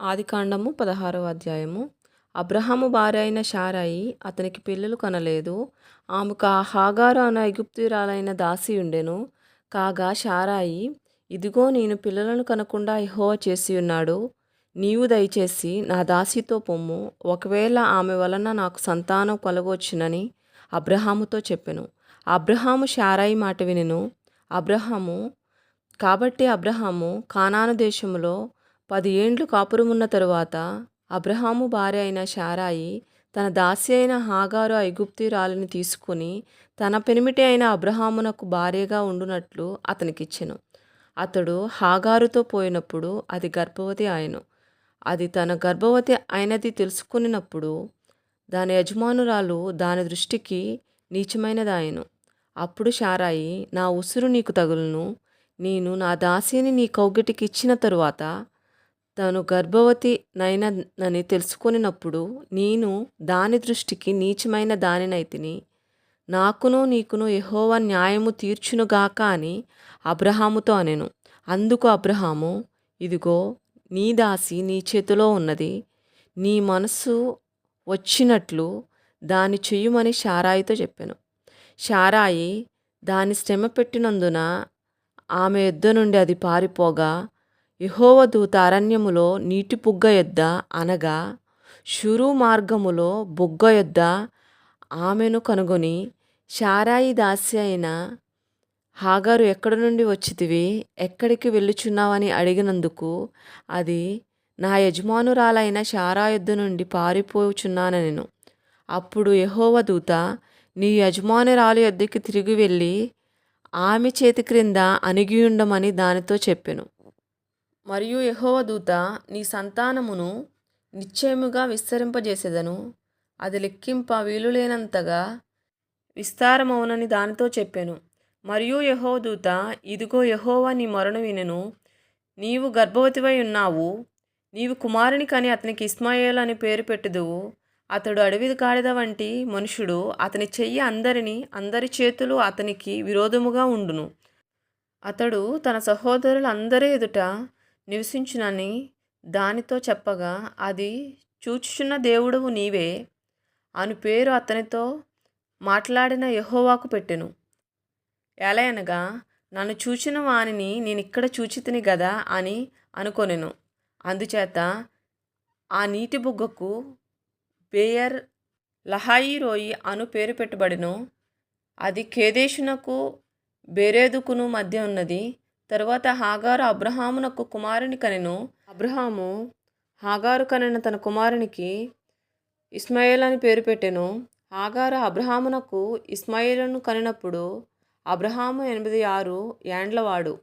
ఆదికాండము పదహారవ అధ్యాయము. అబ్రహాము భార్య అయిన షారాయి అతనికి పిల్లలు కనలేదు. ఆమెకు ఆ హాగారు అను ఐగుప్తురాలైన దాసి ఉండెను. కాగా షారాయి ఇదిగో నేను పిల్లలను కనకుండా ఇహోవ చేసి ఉన్నాడు. నీవు దయచేసి నా దాసితో పొమ్ము. ఒకవేళ ఆమె వలన నాకు సంతానం కలగొచ్చునని అబ్రహాముతో చెప్పెను. అబ్రహాము శారాయి మాట వినెను. అబ్రహాము కాబట్టి అబ్రహాము కానాను దేశములో పది ఏండ్లు కాపురమున్న తరువాత అబ్రహాము భార్య అయిన శారాయి తన దాసి అయిన హాగారు ఐగుప్తీరాలిని తీసుకుని తన పెనిమిటి అయిన అబ్రహామునకు భార్యగా ఉండునట్లు అతనికిచ్చెను. అతడు హాగారుతో పోయినప్పుడు అది గర్భవతి ఆయను. అది తన గర్భవతి అయినది తెలుసుకునినప్పుడు దాని యజమానురాలు దాని దృష్టికి నీచమైనదాయను. అప్పుడు శారాయి నా ఉసురు నీకు తగులును నేను నా దాసిని నీ కౌగిటికి ఇచ్చిన తరువాత తను గర్భవతి నైనని తెలుసుకొనినప్పుడు నేను దాని దృష్టికి నీచమైన దానినైతిని నాకును నీకును యెహోవా న్యాయము తీర్చునుగాక అని అబ్రహాముతో అనెను. అందుకు అబ్రహాము ఇదిగో నీ దాసి నీ చేతిలో ఉన్నది. నీ మనసు వచ్చినట్లు దాని చెయ్యమని షారాయితో చెప్పాను. షారాయి దాని శ్రమ పెట్టినందున ఆమె యొద్ద నుండి అది పారిపోగా యెహోవ దూత అరణ్యములో నీటి బుగ్గ యొద్ద అనగా షురు మార్గములో బుగ్గ యొద్ద ఆమెను కనుగొని శారాయి దాసి అయిన హాగారు ఎక్కడి నుండి వచ్చితివి? ఎక్కడికి వెళ్ళుచున్నావని అడిగినందుకు అది నా యజమానురాలైన శారా నుండి నుండి నేను అప్పుడు యహోవ దూత నీ యజమానురాలు యొద్దకి తిరిగి వెళ్ళి ఆమె చేతి క్రింద అణిగియుండమని దానితో చెప్పెను. మరియు యెహోవ దూత నీ సంతానమును నిశ్చయముగా విస్తరింపజేసేదను. అది లెక్కింప వీలులేనంతగా విస్తారమవునని దానితో చెప్పెను. మరియు యెహోవ దూత ఇదిగో యహోవా నీ మరణు వినెను. నీవు గర్భవతివై ఉన్నావు. నీవు కుమారుని కని అతనికి ఇస్మాయేల్ అని పేరు పెట్టుదువు. అతడు అడవి గాడిద వంటి మనుషుడు అతని చెయ్యి అందరిని అందరి చేతులు అతనికి విరోధముగా ఉండును. అతడు తన సహోదరులందరి ఎదుట నివసించునని దానితో చెప్పగా అది చూచుచున్న దేవుడవు నీవే అను పేరు అతనితో మాట్లాడిన యహోవాకు పెట్టెను. ఎలయనగా నన్ను చూచిన వానిని నేను ఇక్కడ చూచితిని గదా అని అనుకొనెను. అందుచేత ఆ నీటి బుగ్గకు బేయర్ లహాయి రోయి అను పేరు పెట్టబడిను. అది కేదేశునకు బేరేదుకును మధ్య ఉన్నది. తరువాత హాగారు అబ్రహామునకు కుమారుని కనెను. అబ్రహాము హాగారు కనిన తన కుమారునికి ఇస్మాయిల్ అని పేరు పెట్టెను. హాగారు అబ్రహామునకు ఇస్మాయిలను కనినప్పుడు అబ్రహాము ఎనిమిది ఆరు ఏండ్లవాడు